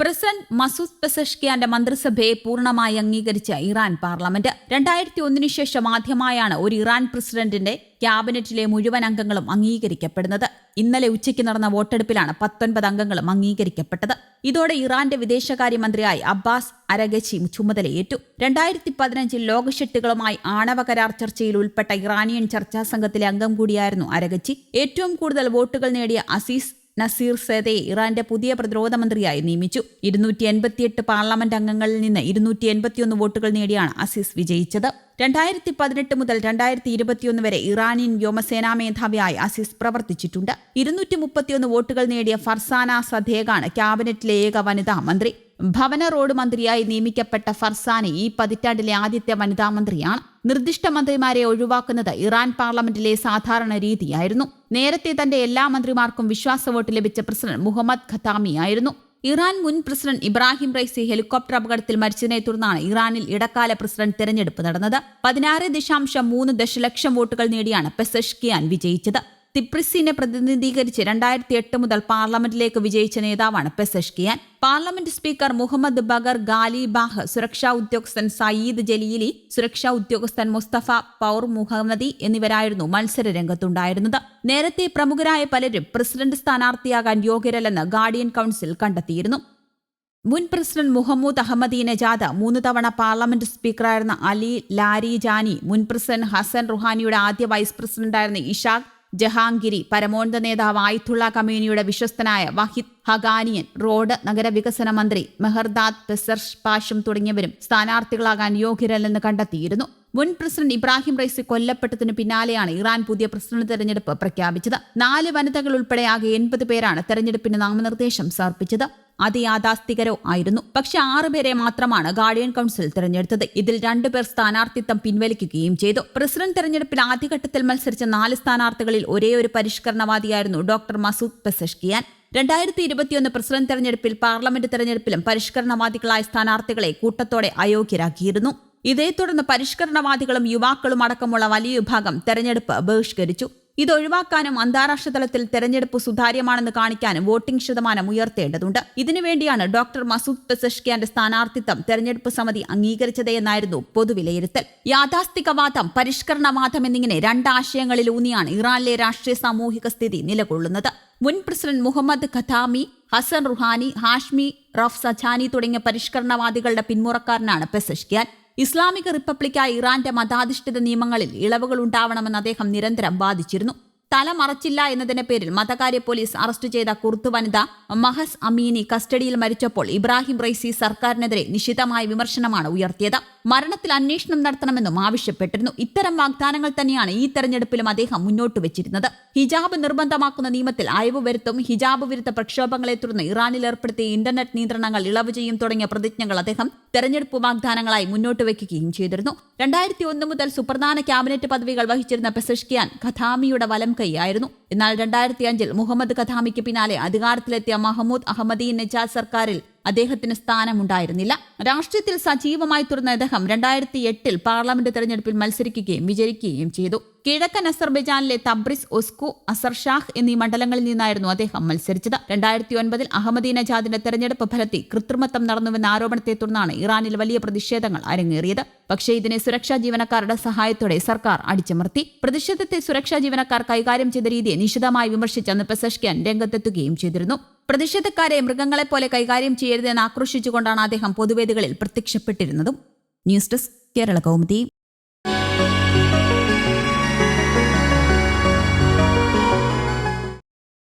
President Masoud പെസഷ്കിയാന്റെ മന്ത്രിസഭയെ പൂർണമായി അംഗീകരിച്ച Iran parliament. രണ്ടായിരത്തി ഒന്നിനു ശേഷം ആദ്യമായാണ് ഒരു ഇറാൻ പ്രസിഡന്റിന്റെ ക്യാബിനറ്റിലെ മുഴുവൻ അംഗങ്ങളും അംഗീകരിക്കപ്പെടുന്നത്. ഇന്നലെ ഉച്ചയ്ക്ക് നടന്ന വോട്ടെടുപ്പിലാണ് പത്തൊൻപത് അംഗങ്ങളും അംഗീകരിക്കപ്പെട്ടത്. ഇതോടെ ഇറാന്റെ വിദേശകാര്യമന്ത്രിയായി അബ്ബാസ് അരഗച്ചി ചുമതലയേറ്റു. രണ്ടായിരത്തി പതിനഞ്ചിൽ ലോകശക്തികളുമായി ആണവ കരാർ ചർച്ചയിൽ ഉൾപ്പെട്ട ഇറാനിയൻ ചർച്ചാ സംഘത്തിലെ അംഗം കൂടിയായിരുന്നു അരഗച്ചി. ഏറ്റവും കൂടുതൽ വോട്ടുകൾ നേടിയ അസീസ് നസീർ സേദയെ ഇറാന്റെ പുതിയ പ്രതിരോധ മന്ത്രിയായി നിയമിച്ചു. ഇരുന്നൂറ്റി എൺപത്തിയെട്ട് പാർലമെന്റ് അംഗങ്ങളിൽ നിന്ന് ഇരുന്നൂറ്റി എൺപത്തിയൊന്ന് വോട്ടുകൾ നേടിയാണ് അസീസ് വിജയിച്ചത്. രണ്ടായിരത്തി പതിനെട്ട് മുതൽ രണ്ടായിരത്തി ഇരുപത്തിയൊന്ന് വരെ ഇറാനിയൻ വ്യോമസേനാ മേധാവിയായി അസീസ് പ്രവർത്തിച്ചിട്ടുണ്ട്. ഇരുന്നൂറ്റി മുപ്പത്തിയൊന്ന് വോട്ടുകൾ നേടിയ ഫർസാന സദേഗാണ് ക്യാബിനറ്റിലെ ഏക വനിതാ മന്ത്രി. ഭവന റോഡ് മന്ത്രിയായി നിയമിക്കപ്പെട്ട ഫർസാന ഈ പതിറ്റാണ്ടിലെ ആദ്യത്തെ വനിതാ മന്ത്രിയാണ്. നിർദ്ദിഷ്ട മന്ത്രിമാരെ ഒഴിവാക്കുന്നത് ഇറാൻ പാർലമെന്റിലെ സാധാരണ രീതിയായിരുന്നു. നേരത്തെ തന്റെ എല്ലാ മന്ത്രിമാർക്കും വിശ്വാസ വോട്ട് ലഭിച്ച പ്രസിഡന്റ് മുഹമ്മദ് ഖത്താമി ആയിരുന്നു. ഇറാൻ മുൻ പ്രസിഡന്റ് ഇബ്രാഹിം റൈസി ഹെലികോപ്റ്റർ അപകടത്തിൽ മരിച്ചതിനെ തുടർന്നാണ് ഇറാനിൽ ഇടക്കാല പ്രസിഡന്റ് തെരഞ്ഞെടുപ്പ് നടന്നത്. പതിനാറ് ദശാംശം മൂന്ന് ദശലക്ഷം വോട്ടുകൾ നേടിയാണ് പെസഷ്കിയാൻ വിജയിച്ചത്. തിപ്രിസിനെ പ്രതിനിധീകരിച്ച് രണ്ടായിരത്തി എട്ട് മുതൽ പാർലമെന്റിലേക്ക് വിജയിച്ച നേതാവാണ് Pezeshkian. Parliament speaker Mohammad Bagher Ghalibaf സുരക്ഷാ ഉദ്യോഗസ്ഥൻ സയീദ് ജലീലി സുരക്ഷാ ഉദ്യോഗസ്ഥൻ മുസ്തഫ പൌർ മുഹമ്മദി എന്നിവരായിരുന്നു മത്സര രംഗത്തുണ്ടായിരുന്നത് നേരത്തെ പ്രമുഖരായ പലരും പ്രസിഡന്റ് സ്ഥാനാർത്ഥിയാകാൻ യോഗ്യരല്ലെന്ന് ഗാർഡിയൻ കൌൺസിൽ കണ്ടെത്തിയിരുന്നു. മുൻ പ്രസിഡന്റ് മുഹമ്മൂദ് അഹമ്മദി നജാദ് മൂന്ന് തവണ പാർലമെന്റ് സ്പീക്കറായിരുന്ന അലി ലാരി ജാനി മുൻ പ്രസിഡന്റ് ഹസൻ റുഹാനിയുടെ ആദ്യ വൈസ് പ്രസിഡന്റായിരുന്ന ഇഷാഖ് ജഹാംഗിരി പരമോന്നത നേതാവ് ആയിത്തുള്ള കമ്മ്യൂണിയുടെ വിശ്വസ്തനായ വഹിദ് ഹഗാനിയൻ റോഡ് നഗരവികസന മന്ത്രി മെഹർദാദ് പെസർഷ് പാഷും തുടങ്ങിയവരും സ്ഥാനാർത്ഥികളാകാൻ യോഗ്യരല്ലെന്ന് കണ്ടെത്തിയിരുന്നു. മുൻ പ്രസിഡന്റ് ഇബ്രാഹിം റൈസി കൊല്ലപ്പെട്ടതിന് പിന്നാലെയാണ് ഇറാൻ പുതിയ പ്രസിഡന്റ് തെരഞ്ഞെടുപ്പ് പ്രഖ്യാപിച്ചത്. നാല് വനിതകൾ ഉൾപ്പെടെ ആകെ എൺപത് പേരാണ് തെരഞ്ഞെടുപ്പിന് നാമനിർദ്ദേശം സമർപ്പിച്ചത്. അതിയാഥാസ്ഥികരോ ആയിരുന്നു. പക്ഷെ ആറുപേരെ മാത്രമാണ് ഗാർഡിയൻ കൗൺസിൽ തെരഞ്ഞെടുത്തത്. ഇതിൽ രണ്ടുപേർ സ്ഥാനാർത്ഥിത്വം പിൻവലിക്കുകയും ചെയ്തു. പ്രസിഡന്റ് തെരഞ്ഞെടുപ്പിൽ ആദ്യഘട്ടത്തിൽ മത്സരിച്ച നാല് സ്ഥാനാർത്ഥികളിൽ ഒരേ ഒരു പരിഷ്കരണവാദിയായിരുന്നു ഡോക്ടർ മസൂദ് പെസഷ്കിയാൻ. രണ്ടായിരത്തി ഇരുപത്തിയൊന്ന് പ്രസിഡന്റ് തെരഞ്ഞെടുപ്പിൽ പാർലമെന്റ് തെരഞ്ഞെടുപ്പിലും പരിഷ്കരണവാദികളായ സ്ഥാനാർത്ഥികളെ കൂട്ടത്തോടെ അയോഗ്യരാക്കിയിരുന്നു. ഇതേ തുടർന്ന് പരിഷ്കരണവാദികളും യുവാക്കളും അടക്കമുള്ള വലിയ വിഭാഗം തെരഞ്ഞെടുപ്പ് ബഹിഷ്കരിച്ചു. ഇത് ഒഴിവാക്കാനും അന്താരാഷ്ട്ര തലത്തിൽ തെരഞ്ഞെടുപ്പ് സുതാര്യമാണെന്ന് കാണിക്കാനും വോട്ടിംഗ് ശതമാനം ഉയർത്തേണ്ടതുണ്ട്. ഇതിനുവേണ്ടിയാണ് ഡോക്ടർ മസൂദ് പെസഷ്കിയാന്റെ സ്ഥാനാർത്ഥിത്വം തെരഞ്ഞെടുപ്പ് സമിതി അംഗീകരിച്ചതെന്നായിരുന്നു പൊതുവിലയിരുത്തൽ. യാഥാസ്ഥികവാദം പരിഷ്കരണവാദം എന്നിങ്ങനെ രണ്ട് ആശയങ്ങളിൽ ഇറാനിലെ രാഷ്ട്രീയ സാമൂഹിക സ്ഥിതി നിലകൊള്ളുന്നത്. മുൻ president Mohammad Khatami Hassan Rouhani Hashemi Rafsanjani തുടങ്ങിയ പരിഷ്കരണവാദികളുടെ പിന്മുറക്കാരനാണ് പെസഷ്കിയാൻ. ഇസ്ലാമിക റിപ്പബ്ലിക്കായ ഇറാന്റെ മതാധിഷ്ഠിത നിയമങ്ങളിൽ ഇളവുകൾ ഉണ്ടാവണമെന്ന് അദ്ദേഹം നിരന്തരം വാദിച്ചിരുന്നു. തല മറച്ചില്ല എന്നതിന്റെ പേരിൽ മതകാര്യ പോലീസ് അറസ്റ്റ് ചെയ്ത കുർത്ത് വനിത മഹസ് അമീനി കസ്റ്റഡിയിൽ മരിച്ചപ്പോൾ ഇബ്രാഹിം റൈസി സർക്കാരിനെതിരെ നിശിതമായ വിമർശനമാണ് ഉയർത്തിയത്. മരണത്തിൽ അന്വേഷണം നടത്തണമെന്നും ആവശ്യപ്പെട്ടിരുന്നു. ഇത്തരം വാഗ്ദാനങ്ങൾ തന്നെയാണ് ഈ തെരഞ്ഞെടുപ്പിലും അദ്ദേഹം മുന്നോട്ട് വെച്ചിരുന്നത്. ഹിജാബ് നിർബന്ധമാക്കുന്ന നിയമത്തിൽ അയവ് വരുത്തും ഹിജാബ് വിരുദ്ധ പ്രക്ഷോഭങ്ങളെ തുടർന്ന് ഇറാനിൽ ഏർപ്പെടുത്തിയ ഇന്റർനെറ്റ് നിയന്ത്രണങ്ങൾ ഇളവ് ചെയ്യും തുടങ്ങിയ പ്രതിജ്ഞകൾ അദ്ദേഹം തെരഞ്ഞെടുപ്പ് വാഗ്ദാനങ്ങളായി മുന്നോട്ട് വയ്ക്കുകയും ചെയ്തിരുന്നു. രണ്ടായിരത്തി ഒന്ന് മുതൽ സുപ്രധാന ക്യാബിനറ്റ് പദവികൾ വഹിച്ചിരുന്ന പെസഷ്കിയാൻ ഖഥാമിയുടെ വലം കൈയായിരുന്നു. എന്നാൽ രണ്ടായിരത്തി അഞ്ചിൽ മുഹമ്മദ് ഖഥാമിക്ക് പിന്നാലെ അധികാരത്തിലെത്തിയ മഹമ്മൂദ് അഹമ്മദി നജാദ് സർക്കാരിൽ അദ്ദേഹത്തിന് സ്ഥാനമുണ്ടായിരുന്നില്ല. രാഷ്ട്രീയത്തിൽ സജീവമായി തുറന്ന അദ്ദേഹം രണ്ടായിരത്തി എട്ടിൽ പാർലമെന്റ് തെരഞ്ഞെടുപ്പിൽ മത്സരിക്കുകയും വിജയിക്കുകയും ചെയ്തു. കിഴക്കൻ അസർബൈജാനിലെ തബ്രിസ് ഒസ്കു അസർഷാഹ് എന്നീ മണ്ഡലങ്ങളിൽ നിന്നായിരുന്നു അദ്ദേഹം മത്സരിച്ചത്. രണ്ടായിരത്തി ഒൻപതിൽ അഹമ്മദി നജാദിന്റെ തെരഞ്ഞെടുപ്പ് ഫലത്തിൽ കൃത്രിമത്വം നടന്നുവെന്ന ആരോപണത്തെ തുടർന്നാണ് ഇറാനിൽ വലിയ പ്രതിഷേധങ്ങൾ അരങ്ങേറിയത്. പക്ഷേ ഇതിനെ സുരക്ഷാ ജീവനക്കാരുടെ സഹായത്തോടെ സർക്കാർ അടിച്ചമർത്തി. പ്രതിഷേധത്തെ സുരക്ഷാ ജീവനക്കാർ കൈകാര്യം ചെയ്ത രീതിയെ നിശിതമായി വിമർശിച്ച് അന്ന് പെസഷ്കിയാൻ രംഗത്തെത്തുകയും ചെയ്തിരുന്നു. പ്രതിഷേധക്കാരെ മൃഗങ്ങളെപ്പോലെ കൈകാര്യം ചെയ്യരുതെന്ന് ആക്രോശിച്ചുകൊണ്ടാണ് അദ്ദേഹം പൊതുവേദികളിൽ പ്രത്യക്ഷപ്പെട്ടിരുന്നതും. News desk Kerala Kaumudi.